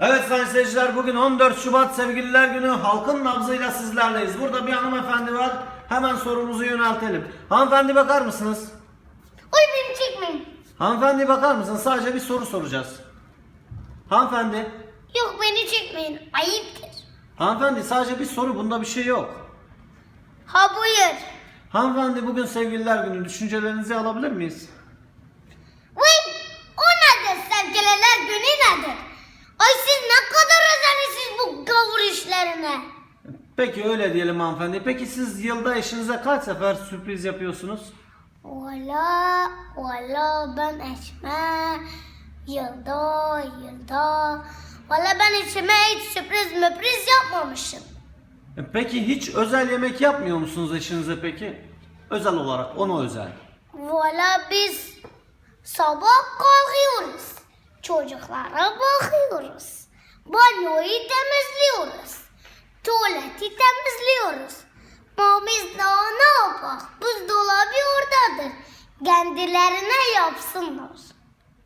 Evet sayın seyirciler bugün 14 Şubat Sevgililer Günü halkın nabzıyla sizlerleyiz. Burada bir hanımefendi var. Hemen sorumuzu yöneltelim. Hanımefendi bakar mısınız? Oy beni çekmeyin. Hanımefendi bakar mısınız? Sadece bir soru soracağız. Hanımefendi. Yok beni çekmeyin. Ayıptır. Hanımefendi sadece bir soru bunda bir şey yok. Ha buyur. Hanımefendi bugün Sevgililer Günü düşüncelerinizi alabilir miyiz? Vay o nedir sevgililer günü nedir? Peki öyle diyelim hanımefendi. Peki siz yılda eşinize kaç sefer sürpriz yapıyorsunuz? Valla valla ben eşime yılda yılda Valla ben eşime hiç sürpriz müpriz yapmamışım. E, Peki hiç özel yemek yapmıyor musunuz eşinize peki? Özel olarak, ona özel. Valla biz sabah kalkıyoruz. Çocuklara bakıyoruz. Banyoyu temizliyoruz. Tuvaleti temizliyoruz. Ama biz daha ne yapak? Buzdolabı oradadır. Kendilerine yapsınlar.